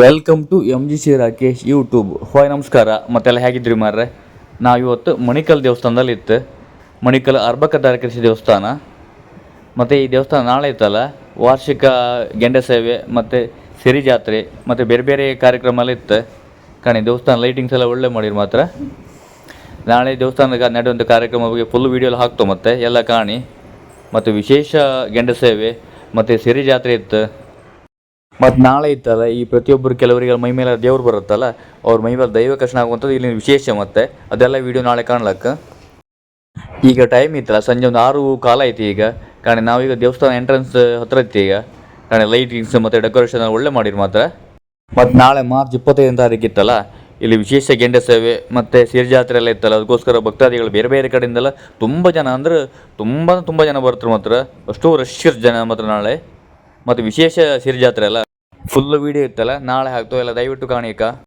Welcome to M G C Rakesh YouTube hi ನಮಸ್ಕಾರ. ಮತ್ತೆಲ್ಲ ಹೇಗಿದ್ರಿ ಮಾರ್ರೆ? ನಾವು ಇವತ್ತು ಮಣಿಕಲ್ ದೇವಸ್ಥಾನದಲ್ಲಿ ಇತ್ತು. ಮಣಿಕಲ್ ಅರ್ಬಕ ದಾರಕೃಷಿ ದೇವಸ್ಥಾನ. ಮತ್ತು ಈ ದೇವಸ್ಥಾನ ನಾಳೆ ಇತ್ತಲ್ಲ? ವಾರ್ಷಿಕ ಗೆಂಡೆ ಸೇವೆ, ಮತ್ತು ಸಿರಿ ಜಾತ್ರೆ, ಮತ್ತು ಬೇರೆ ಬೇರೆ ಕಾರ್ಯಕ್ರಮ ಎಲ್ಲ ಇತ್ತು. ಕಾಣಿ, ದೇವಸ್ಥಾನ ಲೈಟಿಂಗ್ಸ್ ಎಲ್ಲ ಒಳ್ಳೆ ಮಾಡಿರಿ ಮಾತ್ರ. ನಾಳೆ ದೇವಸ್ಥಾನದ ನಡೆಯುವಂಥ ಕಾರ್ಯಕ್ರಮ ಬಗ್ಗೆ ಫುಲ್ ವೀಡಿಯೋ ಎಲ್ಲ ಹಾಕ್ತೋ ಮತ್ತೆ, ಎಲ್ಲ ಕಾಣಿ. ಮತ್ತು ವಿಶೇಷ ಗೆಂಡೆ ಸೇವೆ, ಮತ್ತು ಸಿರಿ ಜಾತ್ರೆ ಇತ್ತು. ಮತ್ತು ನಾಳೆ ಇತ್ತಲ್ಲ, ಈ ಪ್ರತಿಯೊಬ್ಬರು ಕೆಲವರಿಗೆ ಮೈ ಮೇಲೆ ದೇವ್ರು ಬರುತ್ತಲ್ಲ, ಅವ್ರ ಮೈ ಮೇಲೆ ದೈವ ಕರ್ಷಣ ಆಗುವಂಥದ್ದು ಇಲ್ಲಿ ವಿಶೇಷ ಮತ್ತೆ. ಅದೆಲ್ಲ ವಿಡಿಯೋ ನಾಳೆ ಕಾಣ್ಲಕ್ಕ. ಈಗ ಟೈಮ್ ಇತ್ತಲ್ಲ, ಸಂಜೆ ಒಂದು ಆರು ಕಾಲ ಐತಿ ಈಗ. ಕಾರಣ ನಾವೀಗ ದೇವಸ್ಥಾನ ಎಂಟ್ರೆನ್ಸ್ ಹತ್ರ ಐತಿ ಈಗ. ಕಾಣೆ ಲೈಟಿಂಗ್ಸ್ ಮತ್ತು ಡೆಕೋರೇಷನ್ ಒಳ್ಳೆ ಮಾಡಿರು ಮಾತ್ರ. ಮತ್ತು ನಾಳೆ ಮಾರ್ಚ್ ಇಪ್ಪತ್ತೈದನೇ ತಾರೀಕು ಇತ್ತಲ್ಲ, ಇಲ್ಲಿ ವಿಶೇಷ ಗೆಂಡೆ ಸೇವೆ ಮತ್ತು ಸಿರಿ ಜಾತ್ರೆ ಎಲ್ಲ ಇತ್ತಲ್ಲ, ಅದಕ್ಕೋಸ್ಕರ ಭಕ್ತಾದಿಗಳು ಬೇರೆ ಬೇರೆ ಕಡೆಯಿಂದೆಲ್ಲ ತುಂಬ ಜನ ಅಂದ್ರೆ ತುಂಬ ತುಂಬ ಜನ ಬರ್ತಾರೆ ಮಾತ್ರ. ಅಷ್ಟು ರಶ್ ಜನ ಮಾತ್ರ ನಾಳೆ. ಮತ್ತು ವಿಶೇಷ ಸಿರಿ ಜಾತ್ರೆ ಅಲ್ಲ ಫುಲ್ ವಿಡಿಯೋ ಇತ್ತಲ್ಲ ನಾಳೆ ಹಾಕ್ತೋ ಎಲ್ಲ ದಯವಿಟ್ಟು ಕಾಣಿಕ